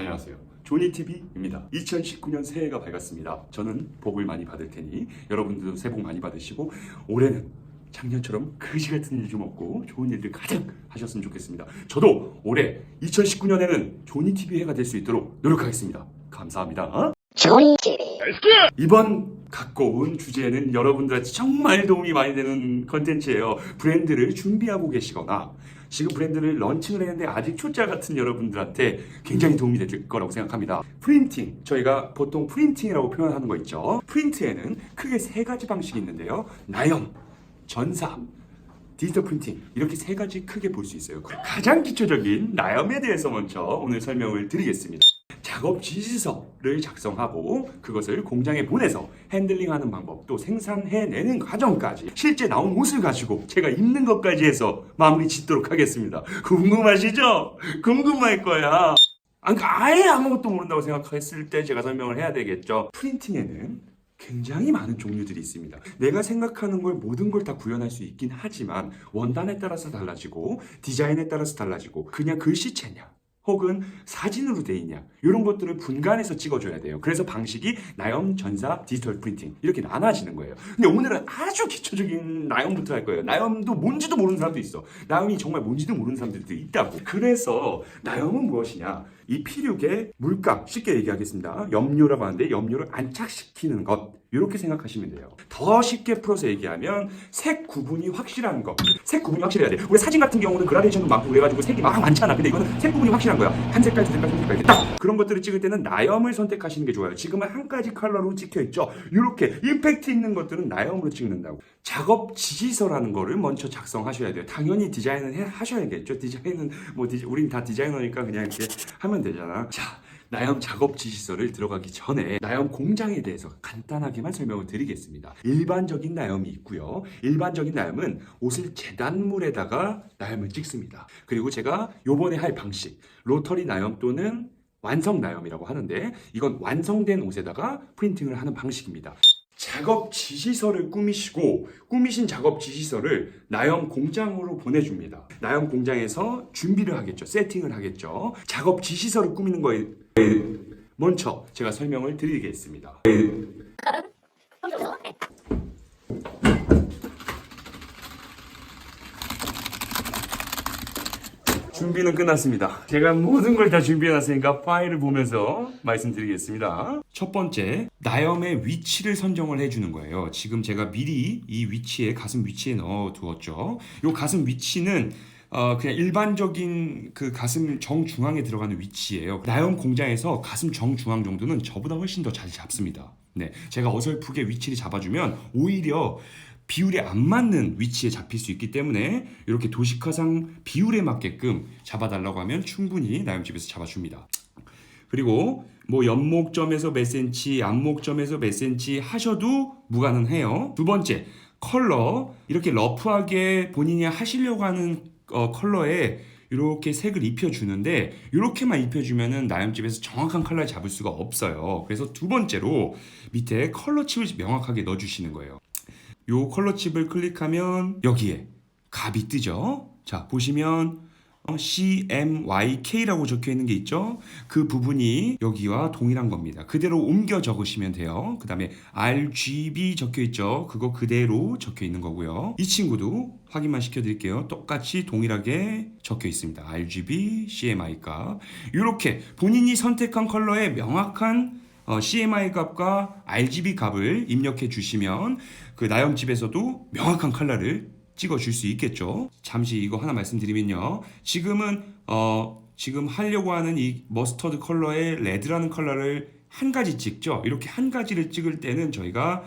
안녕하세요. 조니TV입니다. 2019년 새해가 밝았습니다. 저는 복을 많이 받을 테니 여러분들도 새해 복 많이 받으시고 올해는 작년처럼 그지 같은 일 좀 없고 좋은 일들 가득 하셨으면 좋겠습니다. 저도 올해 2019년에는 조니TV 해가 될 수 있도록 노력하겠습니다. 감사합니다. 조니 TV 이번 갖고 온 주제는 여러분들한테 정말 도움이 많이 되는 컨텐츠예요. 브랜드를 준비하고 계시거나 지금 브랜드를 런칭을 했는데 아직 초짜 같은 여러분들한테 굉장히 도움이 될 거라고 생각합니다. 프린팅, 저희가 보통 프린팅이라고 표현하는 거 있죠. 프린트에는 크게 세 가지 방식이 있는데요. 나염, 전사, 디지털 프린팅 이렇게 세 가지 크게 볼 수 있어요. 가장 기초적인 나염에 대해서 먼저 오늘 설명을 드리겠습니다. 작업 지시서를 작성하고 그것을 공장에 보내서 핸들링하는 방법 또 생산해내는 과정까지 실제 나온 옷을 가지고 제가 입는 것까지 해서 마무리 짓도록 하겠습니다. 궁금하시죠? 궁금할 거야. 아, 그러니까 아예 아무것도 모른다고 생각했을 때 제가 설명을 해야 되겠죠. 프린팅에는 굉장히 많은 종류들이 있습니다. 내가 생각하는 걸 모든 걸 다 구현할 수 있긴 하지만 원단에 따라서 달라지고 디자인에 따라서 달라지고 그냥 글씨체냐 혹은 사진으로 돼 있냐 이런 것들을 분간해서 찍어줘야 돼요. 그래서 방식이 나염, 전사, 디지털 프린팅 이렇게 나눠지는 거예요. 근데 오늘은 아주 기초적인 나염부터 할 거예요. 나염도 뭔지도 모르는 사람도 있어. 나염이 정말 뭔지도 모르는 사람들도 있다고. 그래서 나염은 무엇이냐? 이 피륙의 물감 쉽게 얘기하겠습니다. 염료라고 하는데 염료를 안착시키는 것 이렇게 생각하시면 돼요. 더 쉽게 풀어서 얘기하면 색 구분이 확실한 것. 색 구분이 확실해야 돼. 우리 사진 같은 경우는 그라데이션도 많고 그래가지고 색이 막 많잖아. 근데 이거는 색 구분이 확실한 거야. 한 색깔, 두 색깔, 세 색깔 이렇게 딱 그런 것들을 찍을 때는 나염을 선택하시는 게 좋아요. 지금은 한 가지 컬러로 찍혀 있죠. 이렇게 임팩트 있는 것들은 나염으로 찍는다고. 작업 지시서라는 거를 먼저 작성하셔야 돼요. 당연히 디자인은 해, 하셔야겠죠. 디자인은 뭐 디자, 우린 다 디자이너니까 그냥 이렇게 하면 되잖아. 자, 나염 작업 지시서를 들어가기 전에 나염 공장에 대해서 간단하게만 설명을 드리겠습니다. 일반적인 나염이 있고요. 일반적인 나염은 옷을 재단물에다가 나염을 찍습니다. 그리고 제가 요번에 할 방식, 로터리 나염 또는 완성 나염이라고 하는데 이건 완성된 옷에다가 프린팅을 하는 방식입니다. 작업 지시서를 꾸미시고 꾸미신 작업 지시서를 나염 공장으로 보내줍니다. 나염 공장에서 준비를 하겠죠. 세팅을 하겠죠. 작업 지시서를 꾸미는 거에 먼저 제가 설명을 드리겠습니다. 준비는 끝났습니다. 제가 모든 걸 다 준비해놨으니까 파일을 보면서 말씀드리겠습니다. 첫 번째, 나염의 위치를 선정을 해주는 거예요. 지금 제가 미리 이 위치에, 가슴 위치에 넣어 두었죠. 이 가슴 위치는 어, 그냥 일반적인 그 가슴 정중앙에 들어가는 위치예요. 나염 공장에서 가슴 정중앙 정도는 저보다 훨씬 더 잘 잡습니다. 네. 제가 어설프게 위치를 잡아주면 오히려 비율에 안 맞는 위치에 잡힐 수 있기 때문에 이렇게 도식화상 비율에 맞게끔 잡아달라고 하면 충분히 나염집에서 잡아줍니다. 그리고 뭐 연목점에서 몇 센치, 안목점에서 몇 센치 하셔도 무관은해요. 두 번째, 컬러 이렇게 러프하게 본인이 하시려고 하는 어, 컬러에 이렇게 색을 입혀주는데 이렇게만 입혀주면은 나염집에서 정확한 컬러를 잡을 수가 없어요. 그래서 두 번째로 밑에 컬러 칩을 명확하게 넣어주시는 거예요. 요 컬러 칩을 클릭하면 여기에 값이 뜨죠. 자 보시면 어, CMYK라고 적혀 있는 게 있죠. 그 부분이 여기와 동일한 겁니다. 그대로 옮겨 적으시면 돼요. 그 다음에 RGB 적혀 있죠. 그거 그대로 적혀 있는 거고요. 이 친구도 확인만 시켜드릴게요. 똑같이 동일하게 적혀 있습니다. RGB, CMY 값. 이렇게 본인이 선택한 컬러에 명확한 어, CMI 값과 RGB 값을 입력해 주시면 그 나염집에서도 명확한 컬러를 찍어 줄 수 있겠죠. 잠시 이거 하나 말씀드리면요. 지금은 어 지금 하려고 하는 이 머스터드 컬러의 레드라는 컬러를 한 가지 찍죠. 이렇게 한 가지를 찍을 때는 저희가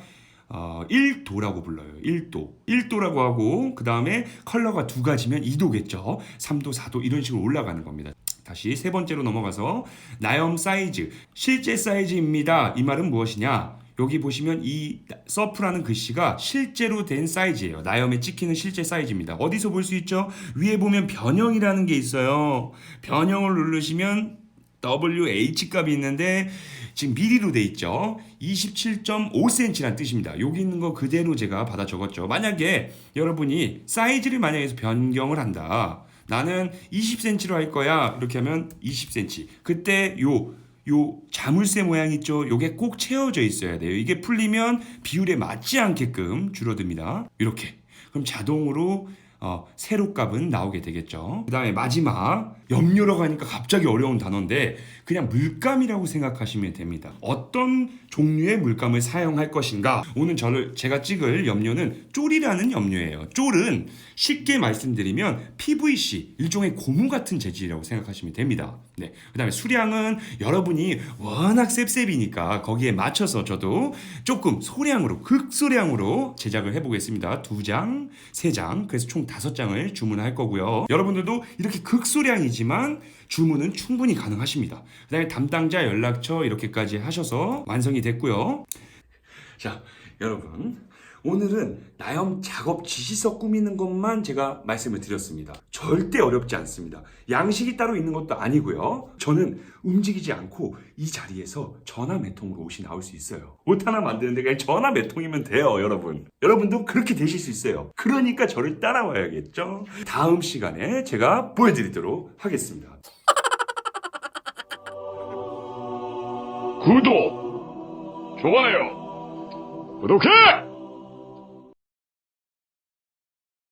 어, 1도라고 불러요. 1도. 1도라고 하고 그 다음에 컬러가 두 가지면 2도겠죠. 3도, 4도 이런 식으로 올라가는 겁니다. 다시 세 번째로 넘어가서 나염 사이즈 실제 사이즈입니다. 이 말은 무엇이냐? 여기 보시면 이 서프라는 글씨가 실제로 된 사이즈예요. 나염에 찍히는 실제 사이즈입니다. 어디서 볼 수 있죠? 위에 보면 변형이라는 게 있어요. 변형을 누르시면 WH 값이 있는데 지금 미리로 돼 있죠. 27.5cm란 뜻입니다. 여기 있는 거 그대로 제가 받아 적었죠. 만약에 여러분이 사이즈를 만약에 변경을 한다. 나는 20cm로 할 거야. 이렇게 하면 20cm. 그때 요, 요 자물쇠 모양 있죠? 요게 꼭 채워져 있어야 돼요. 이게 풀리면 비율에 맞지 않게끔 줄어듭니다. 이렇게. 그럼 자동으로 어, 세로값은 나오게 되겠죠. 그 다음에 마지막 염료라고 하니까 갑자기 어려운 단어인데 그냥 물감이라고 생각하시면 됩니다. 어떤 종류의 물감을 사용할 것인가? 오늘 저를 제가 찍을 염료는 쫄이라는 염료예요. 쫄은 쉽게 말씀드리면 PVC 일종의 고무 같은 재질이라고 생각하시면 됩니다. 네. 그 다음에 수량은 여러분이 워낙 셉셉이니까 거기에 맞춰서 저도 조금 소량으로 극소량으로 제작을 해보겠습니다. 두 장, 세 장, 그래서 총 다섯 장을 주문할 거고요. 여러분들도 이렇게 극소량이지만 주문은 충분히 가능하십니다. 그 다음에 담당자 연락처 이렇게까지 하셔서 완성이 됐고요. 자, 여러분. 오늘은 나염 작업 지시서 꾸미는 것만 제가 말씀을 드렸습니다. 절대 어렵지 않습니다. 양식이 따로 있는 것도 아니고요. 저는 움직이지 않고 이 자리에서 전화 몇 통으로 옷이 나올 수 있어요. 옷 하나 만드는데 그냥 전화 몇 통이면 돼요, 여러분. 여러분도 그렇게 되실 수 있어요. 그러니까 저를 따라와야겠죠. 다음 시간에 제가 보여드리도록 하겠습니다. 구독, 좋아요, 구독해!